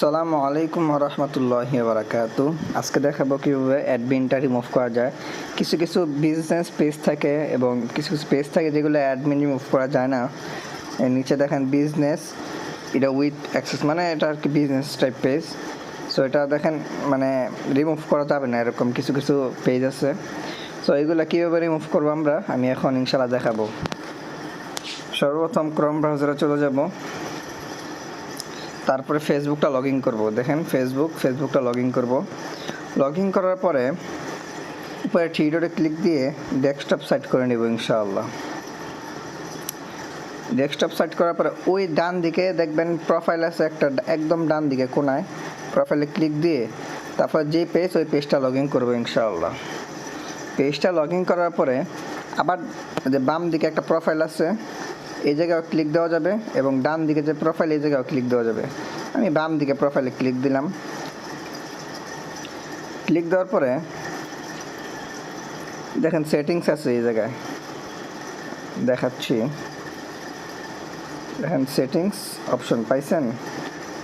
আসসালামু আলাইকুম রহমতুল্লাহি বারাকাত আজকে দেখাবো কীভাবে অ্যাডমিনটা রিমুভ করা যায়। কিছু কিছু বিজনেস পেজ থাকে এবং কিছু কিছু পেজ থাকে যেগুলো অ্যাডমিন রিমুভ করা যায় না। নিচে দেখেন বিজনেস এটা উইথ অ্যাক্সেস মানে এটা আর কি বিজনেস টাইপ পেজ সো এটা দেখেন মানে রিমুভ করা যাবে না, এরকম কিছু কিছু পেজ আছে। সো এগুলো কীভাবে রিমুভ করব আমরা? আমি এখন ইনশাল্লাহ দেখাবো। সর্বপ্রথম ক্রম ব্রাউজারে চলে যাব। তারপরে ফেসবুকটা লগ ইন করব। দেখেন ফেসবুক ফেসবুকটা লগ ইন করব। লগ ইন করার পরে উপরে থ্রিডোরে ক্লিক দিয়ে ডেস্কটপ সাইট করে নেব ইনশাআল্লাহ। ডেস্কটপ সাইট করার পরে ওই ডান দিকে দেখবেন প্রোফাইল আছে একটা একদম ডান দিকে কোনায়। প্রোফাইলে ক্লিক দিয়ে তারপর যে পেজ ওই পেজটা লগ ইন করব ইনশাআল্লাহ। পেজটা লগ ইন করার পরে আবার যে বাম দিকে একটা প্রোফাইল আছে এই জায়গায় ক্লিক দেওয়া যাবে এবং ডান দিকে যে প্রোফাইল এই জায়গায় ক্লিক দেওয়া যাবে। আমি বাম দিকে প্রোফাইলে ক্লিক দিলাম। ক্লিক দেওয়ার পরে দেখেন সেটিংস আছে এই জায়গায়। দেখাচ্ছি। দেখেন সেটিংস অপশন পাইছেন?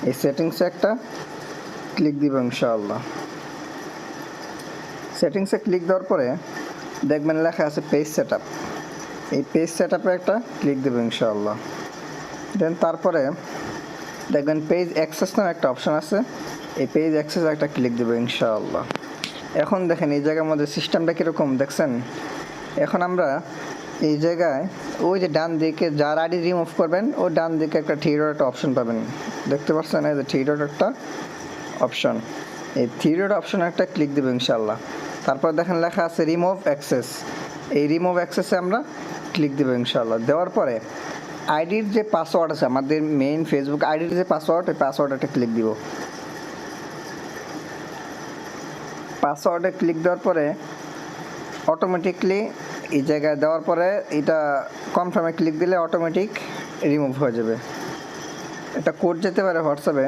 এই সেটিংসে একটা ক্লিক দিব ইনশাআল্লাহ। সেটিংসে ক্লিক দেওয়ার পরে দেখবেন লেখা আছে পেজ সেট এই পেজ সেট একটা ক্লিক দেবো ইনশাআল্লাহ। দেন তারপরে দেখবেন পেজ অ্যাক্সেস নামে একটা অপশান আছে। এই পেজ অ্যাক্সেস একটা ক্লিক দেবো ইনশাআল্লাহ। এখন দেখেন এই জায়গার মধ্যে সিস্টেমটা কীরকম দেখছেন? এখন আমরা এই জায়গায় ওই যে ডান দিকে যার আইডি রিমুভ করবেন, ও ডান দিকে একটা থ্রি ডট একটা অপশন পাবেন। দেখতে পাচ্ছেন এই যে থ্রি ডট একটা অপশন এই থ্রি ডট অপশন একটা ক্লিক দেবো ইনশাআল্লাহ। তারপর দেখেন লেখা আছে রিমুভ অ্যাক্সেস এই রিমুভ অ্যাক্সেসে আমরা ক্লিক দেবো ইনশাল্লাহ দেওয়ার পরে আইডির যে পাসওয়ার্ড আছে, আমাদের মেইন ফেসবুক আইডির যে পাসওয়ার্ড এই পাসওয়ার্ড একটা ক্লিক দিব। পাসওয়ার্ডে ক্লিক দেওয়ার পরে অটোমেটিকলি এই জায়গায় দেওয়ার পরে এটা কনফার্মে ক্লিক দিলে অটোমেটিক রিমুভ হয়ে যাবে। এটা কোড যেতে পারে হোয়াটসঅ্যাপে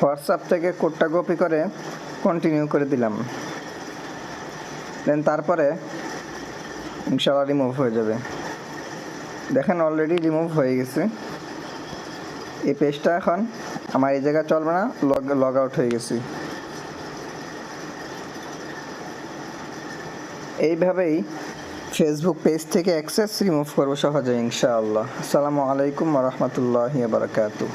হোয়াটসঅ্যাপ থেকে কোডটা কপি করে কন্টিনিউ করে দিলাম। দেন তারপরে ইনশাল্লাহ রিমুভ হয়ে যাবে। দেখেন অলরেডি রিমুভ হয়ে গেছে। এই পেজটা এখন আমার এই জায়গায় চলবে না লগ লগ আউট হয়ে গেছি। এইভাবেই ফেসবুক পেজ থেকে অ্যাক্সেস রিমুভ করব সহজে ইনশাআল্লাহ। আসসালামু আলাইকুম রহমতুল্লাহ বারকাতু